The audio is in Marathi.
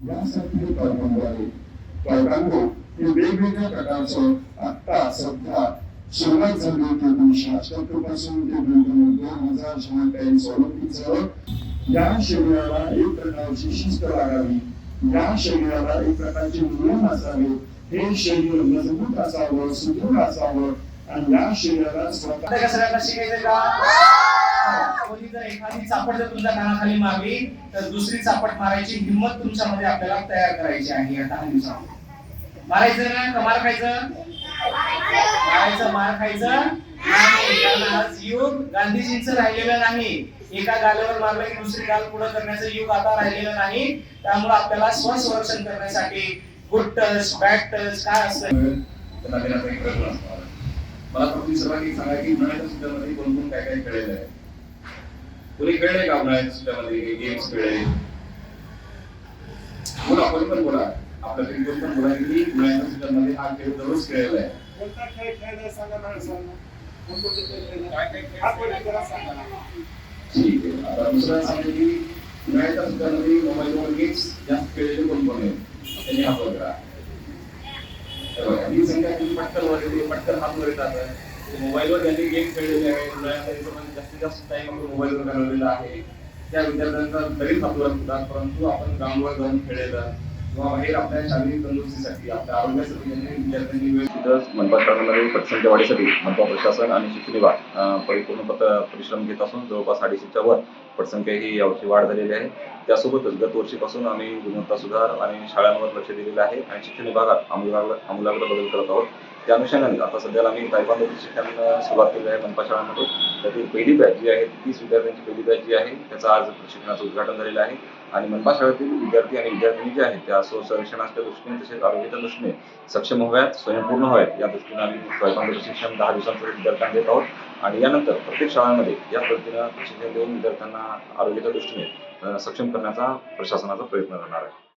यासाठी हे वेगवेगळ्या प्रकारचं आत्ता सध्या सुरुवात झाली होती एकोणीसशे अठ्याहत्तरपासून ते दोन हजार जेव्हा ऑलिम्पिक झालं या शरीराला एक प्रकारची शिस्त लागावी या शरीराला एक प्रकारचे नियम असावे. हे शरीर मजबूत असावं सुदृढ असावं आणि या शरीराला स्वतः आता का का जर एखादी चापट जर तुमच्या कानाखाली मारली तर दुसरी चापट मारायची हिंमत तुमच्यामध्ये आपल्याला तयार करायची आहे या दहा दिवसामध्ये मारायचं ना का मार खायचं मारायचं मार खायचं आज युग गांधीजींचं राहिलेलं नाही एका गालावर मारलं की दुसरी गाल पुढे करण्याचं युग आता राहिलेलं नाही त्यामुळे आपल्याला स्वसंरक्षण करण्यासाठी गुड टच बॅड टच काय असतं त्यांना देण्याचा एक प्रयत्न असणार आहे. मला तुम्ही सर्वांनी सांगा की उन्हाळ्याच्या सुट्ट्यामध्ये कोण कोण काय काय खेळलेलं आहे? कोणी खेळलंय का उन्हाळ्याच्या सुट्ट्यामध्ये? गेम्स खेळले? बोला कोणी पण बोला. आपल्या तरी कोण पण बोला की उन्हाळ्याच्या सुट्ट्यामध्ये हा खेळ दररोज खेळलेला आहे. कोणता खेळ खेळलाय सांगा? हा जरा सांगा. ठीक आहे. आता दुसरं सांगेल की उन्हाळ्याच्या सुट्ट्यामध्ये मोबाईलवर गेम्स जास्त खेळलेले कोण कोण आहेत त्यांनी हात वर करा ही संख्या किती पटकन वर येते पटकन हात वर येतात. मोबाईलवर त्यांनी गेम खेळलेले आहे जास्तीत जास्त टाइम मोबाईलवर घालवलेला आहे. त्या विद्यार्थ्यांचा तरी हात वर परंतु आपण ग्राउंडवर जाऊन खेळलेलं. किंवा बाहेर आपल्या शारीरिक तंदुरुस्तीसाठी आपल्या आरोग्यासाठी विद्यार्थ्यांनी वेळ तिथं मनपा शाळांमध्ये पटसंख्या वाढीसाठी मनपा प्रशासन आणि शिक्षण विभाग परिपूर्ण पत- परिश्रम घेत असून जवळपास अडीचशेच्या वर पटसंख्या ही यावर्षी वाढ झालेली आहे. त्यासोबतच गत वर्षीपासून आम्ही गुणवत्ता सुधार आणि शाळांवर लक्ष दिलेलं आहे आणि शिक्षण विभागात आमूलाग्र आमूलाग्र बदल करत आहोत. त्या अनुषंगाने. आता सध्याला आम्ही तायक्वांदो शिक्षण सुरुवात केली आहे मनपा शाळांमध्ये. त्यातील पहिली बॅच जी आहे तीस विद्यार्थ्यांची पहिली बॅच जी आहे त्याचं आज प्रशिक्षणाचं उद्घाटन झालेलं आहे. आणि मनपा शाळेतील विद्यार्थी आणि विद्यार्थिनी जे आहेत त्या स्वसंरक्षणाच्या दृष्टीने तसेच आरोग्याच्या दृष्टीने सक्षम व्हाव्यात स्वयंपूर्ण व्हाव्यात या दृष्टीने आम्ही तायक्वांदो प्रशिक्षण दहा दिवसांचं विद्यार्थ्यांना देत आहोत. आणि यानंतर प्रत्येक शाळांमध्ये या पद्धतीनं प्रशिक्षण देऊन विद्यार्थ्यांना आरोग्याच्या दृष्टीने सक्षम करण्याचा प्रशासनाचा प्रयत्न करणार आहे.